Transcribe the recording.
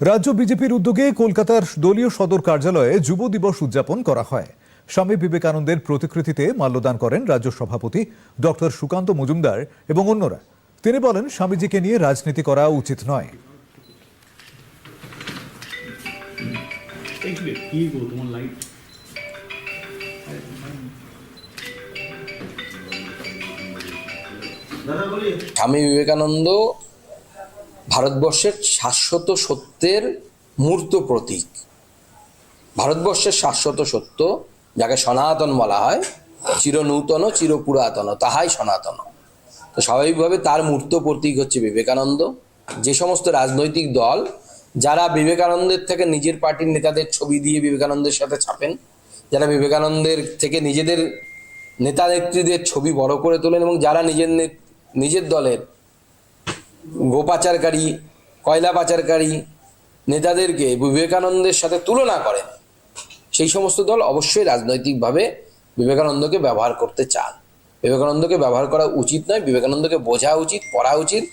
রাজ্য বিজেপির উদ্যোগে কলকাতার দলীয় সদর কার্যালয়ে যুব দিবস উদযাপন করা হয়। স্বামী বিবেকানন্দের প্রতিকৃতিতে মাল্যদান করেন রাজ্য সভাপতি ডক্টর সুকান্ত মজুমদার এবং অন্যরা। তিনি বলেন স্বামীজিকে নিয়ে রাজনীতি করা উচিত নয়। স্বামী বিবেকানন্দ ভারতবর্ষের শাশ্বত সত্যের মূর্ত প্রতীক। ভারতবর্ষের শাশ্বত সত্য যাকে সনাতন বলা হয় চির নূতন চির পুরাতন তাহাই সনাতন। তো স্বাভাবিকভাবে তার মূর্ত প্রতীক হচ্ছে বিবেকানন্দ। যে সমস্ত রাজনৈতিক দল, যারা বিবেকানন্দের থেকে নিজের পার্টির নেতাদের ছবি দিয়ে বিবেকানন্দের সাথে ছাপেন, যারা বিবেকানন্দের থেকে নিজেদের নেতা নেত্রীদের ছবি বড় করে তোলেন এবং যারা নিজের নিজের দলের গোপাচারকারী, কয়লা পাচারকারী নেতাদেরকে বিবেকানন্দের সাথে তুলনা করেন। সেই সমস্ত দল অবশ্যই রাজনৈতিকভাবে বিবেকানন্দকে ব্যবহার করতে চান। বিবেকানন্দকে ব্যবহার করা উচিত নয়, বিবেকানন্দকে বোঝা উচিত, পড়া উচিত।